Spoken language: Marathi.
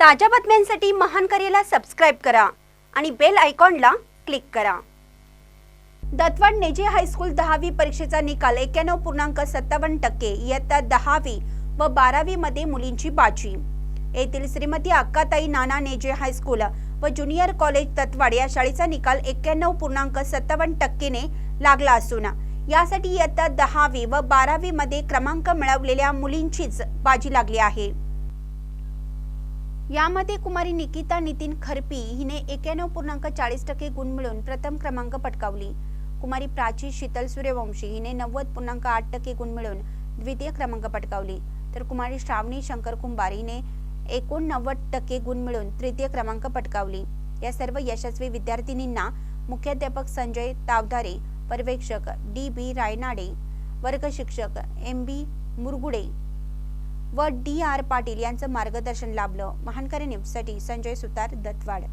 ताज्या बातम्यांसाठी महान करेला सबस्क्राईब करा आणि बेल आयकॉनला क्लिक करा. दत्तवाड नेजे हायस्कूल दहावी परीक्षेचा निकाल एक्क्याण्णव पूर्णांक सत्तावन्न टक्के इयत्ता दहावी व बारावी मध्ये मुलींची बाजी. येथील श्रीमती अक्काताई नाना नेजे हायस्कूल व ज्युनियर कॉलेज दत्तवाड या शाळेचा निकाल एक्क्याण्णव पूर्णांक सत्तावन्न टक्केने लागला असून यासाठी इयत्ता दहावी व बारावी मध्ये क्रमांक मिळवलेल्या मुलींचीच बाजी लागली आहे. यामध्ये कुमारी निकिता नितीन खरपी हिने एक्याण्णव पूर्णांक चाळीस टक्के गुण मिळवून प्रथम क्रमांक पटकावली. कुमारी प्राची शीतल सूर्यवंशी हिने नव्वद पूर्णांक आठ टक्के गुण मिळवून द्वितीय क्रमांक पटकावली. तर कुमारी श्रावणी शंकर कुंभार हिने एकोणनव्वद टक्के गुण मिळवून तृतीय क्रमांक पटकावली. या सर्व यशस्वी विद्यार्थिनींना मुख्याध्यापक संजय तावधारे पर्यवेक्षक डी बी रायनाडे वर्ग शिक्षक एम बी मुरगुडे व डी आर पाटील यांचं मार्गदर्शन लाभलं. महानकरी न्यूजसाठी संजय सुतार दत्तवाड.